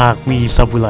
หากมีซาบุไร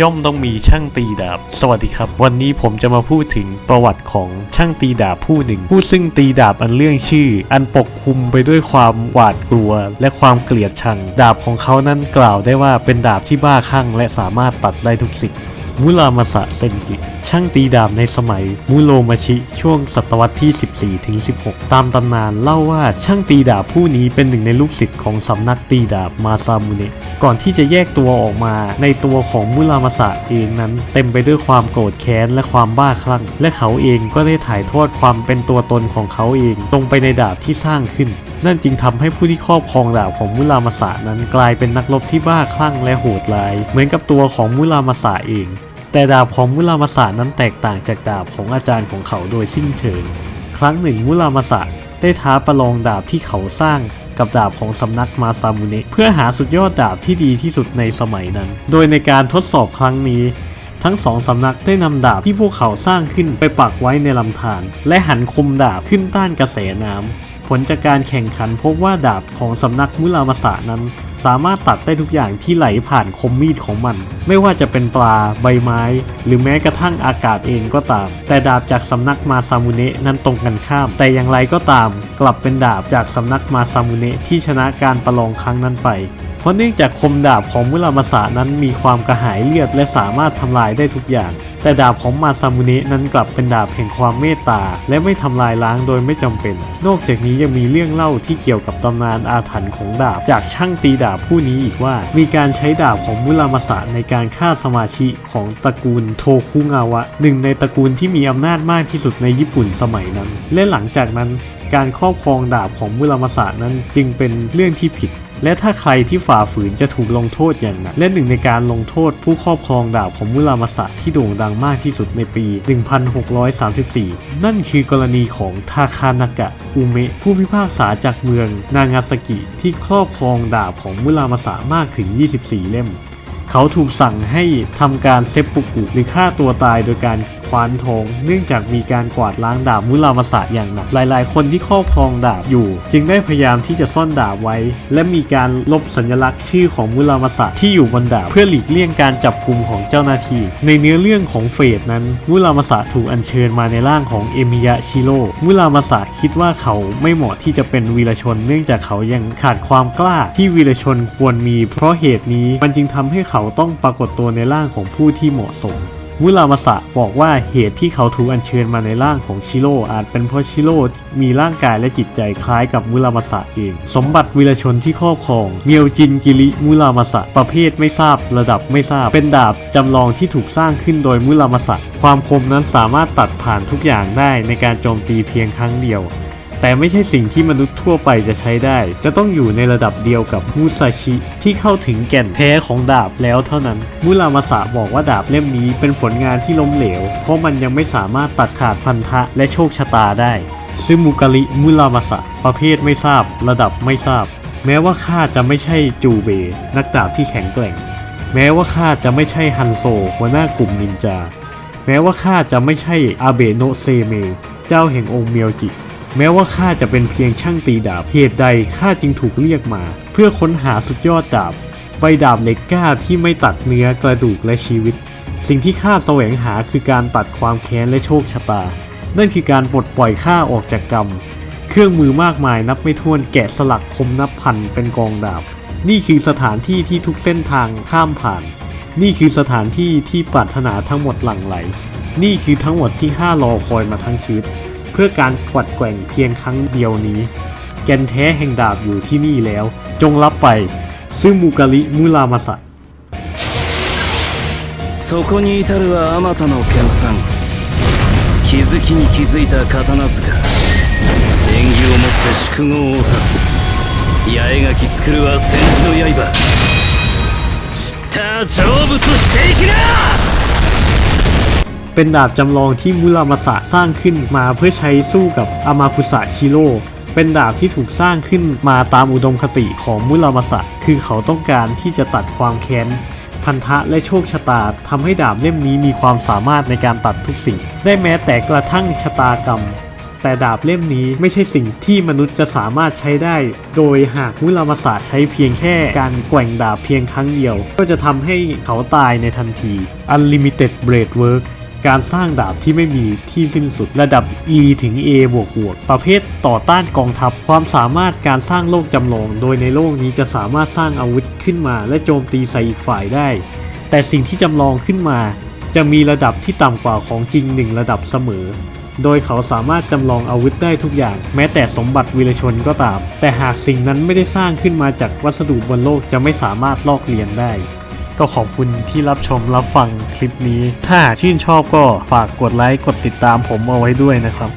ย่อมต้องมีช่างตีดาบ สวัสดีครับ วันนี้ผมจะมาพูดถึงประวัติของช่างตีดาบผู้หนึ่ง ผู้ซึ่งตีดาบอันเรื่องชื่อ อันปกคลุมไปด้วยความหวาดกลัว และความเกลียดชัง ดาบของเขานั้นกล่าวได้ว่าเป็นดาบที่บ้าคลั่งและสามารถตัดได้ทุกสิ่ง มุรามาสะเซนจิ ช่างตีดาบในสมัยมุโรมาชิช่วงศตวรรษที่ 14ถึง16 ตามตำนานเล่าว่าช่างตีดาบผู้นี้เป็นหนึ่งในลูกศิษย์ของสำนักตีดาบมาซามุเนะก่อนที่จะแยกตัวออกมาในตัวของมุรามาสะเองนั้น เต็มไปด้วยความโกรธแค้นและความบ้าคลั่ง และเขาเองก็ได้ถ่ายทอดความเป็นตัวตนของเขาเองตรงไปในดาบที่สร้างขึ้น นั่นจึงทำให้ผู้ที่ครอบครองดาบของมุรามาสะนั้นกลายเป็นนักรบที่บ้าคลั่งและโหดร้าย เหมือนกับตัวของมุรามาสะเอง แต่ดาบของมุรามาสะนั้นแตกต่างจากดาบของอาจารย์ของเขาโดยสิ้นเชิง ครั้งหนึ่งมุรามาสะได้ท้าประลองดาบที่เขาสร้างกับดาบของสำนักมาซามุเนะเพื่อหาสุดยอดดาบที่ดีที่สุดในสมัยนั้น โดยในการทดสอบครั้งนี้ ทั้งสองสำนักได้นำดาบที่พวกเขาสร้างขึ้นไปปักไว้ในลำธารและหันคมดาบขึ้นต้านกระแสน้ำ ผลจากการแข่งขันพบว่าดาบของสำนักมุรามาสะนั้น สามารถตัดได้ทุกอย่างที่ไหลผ่านคมมีดของมัน ไม่ว่าจะเป็นปลา ใบไม้ หรือแม้กระทั่งอากาศเองก็ตาม แต่ดาบจากสำนักมาซามุเนะนั้นตรงกันข้าม แต่อย่างไรก็ตาม กลับเป็นดาบจากสำนักมาซามุเนะที่ชนะการประลองครั้งนั้นไป เพราะเนื่องจากคมดาบของมุรามาสะนั้นมีความกระหายเลือดและสามารถทำลายได้ทุกอย่าง แต่ดาบของมาซามุเนะนั้นกลับเป็นดาบแห่งความเมตตา และไม่ทำลายล้างโดยไม่จำเป็น นอกจากนี้ยังมีเรื่องเล่าที่เกี่ยวกับตำนานอาถรรพ์ของดาบ จากช่างตีดาบผู้นี้อีกว่า มีการใช้ดาบของมุรามาสะในการฆ่าสมาชิกของตระกูลโทคุงาวะ หนึ่งในตระกูลที่มีอำนาจมากที่สุดในญี่ปุ่นสมัยนั้น และหลังจากนั้นการครอบครองดาบของมุรามาสะนั้นจึงเป็นเรื่องที่ผิด และถ้าใครที่ฝ่าฝืนจะถูกลงโทษอย่างหนักและหนึ่งในการลงโทษผู้ครอบครองดาบของมุรามาสะที่โด่งดังมากที่สุดในปี 1634 นั่นคือกรณีของทาคานากะอุเมะผู้พิพากษาจากเมืองนางาซากิ ที่ครอบครองดาบของมุรามาสะมากถึง 24 เล่ม เขาถูกสั่งให้ทำการเซปปุกุหรือฆ่าตัวตายโดยการ ควานทองเนื่องจากมีการกวาดล้างดาบมุรามาสะอย่างหนักหลาย ๆ คนที่ครอบครองดาบอยู่ จึงได้พยายามที่จะซ่อนดาบไว้ และมีการลบสัญลักษณ์ชื่อของมุรามาสะที่อยู่บนดาบเพื่อหลีกเลี่ยงการจับกลุ่มของเจ้าหน้าที่ในเนื้อเรื่องของเฟสนั้นมุรามาสะถูกอัญเชิญมาในร่างของเอมิยะชิโร่มุรามาสะคิดว่าเขาไม่เหมาะที่จะเป็นวีรชน เนื่องจากเขายังขาดความกล้าที่วีรชนควรมี เพราะเหตุนี้มันจึงทำให้เขาต้องปรากฏตัวในร่างของผู้ที่เหมาะสม มุรามาสะบอกว่าเหตุที่เขาถูกอัญเชิญมาในร่างของชิโร่อาจเป็นเพราะชิโร่มีร่างกายและจิตใจคล้ายกับมุรามาสะเอง สมบัติวีรชนที่ครอบครองเมียวจินกิริมุรามาสะประเภทไม่ทราบระดับไม่ทราบ เป็นดาบจำลองที่ถูกสร้างขึ้นโดยมุรามาสะความคมนั้นสามารถตัดผ่านทุกอย่างได้ในการโจมตีเพียงครั้งเดียว แต่ไม่ใช่สิ่งที่มนุษย์ทั่วไปจะใช้ได้ จะต้องอยู่ในระดับเดียวกับมุซาชิที่เข้าถึงแก่นแท้ของดาบแล้วเท่านั้น มุรามาสะบอกว่าดาบเล่มนี้เป็นผลงานที่ล้มเหลว เพราะมันยังไม่สามารถตัดขาดพันธะและโชคชะตาได้ซึ่งมุกาลิมุรามาสะประเภทไม่ทราบ ระดับไม่ทราบ แม้ว่าข้าจะไม่ใช่จูเบ นักดาบที่แข็งแกร่ง แม้ว่าข้าจะไม่ใช่ฮันโซหัวหน้ากลุ่มนินจา แม้ว่าข้าจะไม่ใช่อาเบโนเซเม เจ้าแห่งองค์เมียวจิ แม้ว่าข้าจะเป็นเพียงช่างตีดาบ เหตุใดข้าจึงถูกเรียกมา เพื่อค้นหาสุดยอดดาบ ใบดาบเหล็กกล้าที่ไม่ตัดเนื้อกระดูกและชีวิต สิ่งที่ข้าแสวงหาคือการตัดความแค้นและโชคชะตา นั่นคือการปลดปล่อยข้าออกจากกรรม เครื่องมือมากมายนับไม่ถ้วนแกะสลักคมนับพันเป็นกองดาบ นี่คือสถานที่ที่ทุกเส้นทางข้ามผ่าน นี่คือสถานที่ที่ปรารถนาทั้งหมดหลั่งไหล นี่คือทั้งหมดที่ข้ารอคอยมาทั้งชีวิต เพื่อการกวัดแกว่งเพียงครั้งเดียวนี้ แกนแท้แห่งดาบอยู่ที่นี่แล้ว จงรับไป ซึ่งมูกาลิมุรามาสะ そこに至るはあまたの研鑽気づきに気づいた刀塚縁起をもって宿業を断つ八重垣作るは戦時の刃散った成仏していきな เป็นดาบจำลองที่มุรามาสะสร้างขึ้นมาเพื่อใช้สู้กับอามาคุสะชิโร่เป็นดาบที่ถูกสร้างขึ้นมาตามอุดมคติของมุรามาสะคือเขาต้องการที่จะตัดความแค้นพันธะและโชคชะตาทำให้ดาบเล่มนี้มีความสามารถในการตัดทุกสิ่ง ได้แม้แต่กระทั่งชะตากรรม แต่ดาบเล่มนี้ไม่ใช่สิ่งที่มนุษย์จะสามารถใช้ได้ โดยหากมุรามาสะใช้เพียงแค่การแกว่งดาบเพียงครั้งเดียว ก็จะทำให้เขาตายในทันที Unlimited Blade Work การสร้างดาบที่ไม่มีที่สิ้นสุดระดับ E ถึง A บวกบวกประเภทต่อต้านกองทัพ ความสามารถการสร้างโลกจำลอง โดยในโลกนี้จะสามารถสร้างอาวุธขึ้นมา และโจมตีใส่อีกฝ่ายได้ แต่สิ่งที่จำลองขึ้นมา จะมีระดับที่ต่ำกว่าของจริงหนึ่งระดับเสมอ โดยเขาสามารถจำลองอาวุธได้ทุกอย่าง แม้แต่สมบัติวีรชนก็ตาม แต่หากสิ่งนั้นไม่ได้สร้างขึ้นมาจากวัสดุบนโลกจะไม่สามารถลอกเลียนได้ ก็ขอบคุณที่รับชมรับฟังคลิปนี้ ถ้าชื่นชอบก็ฝากกดไลค์กดติดตามผมเอาไว้ด้วยนะครับ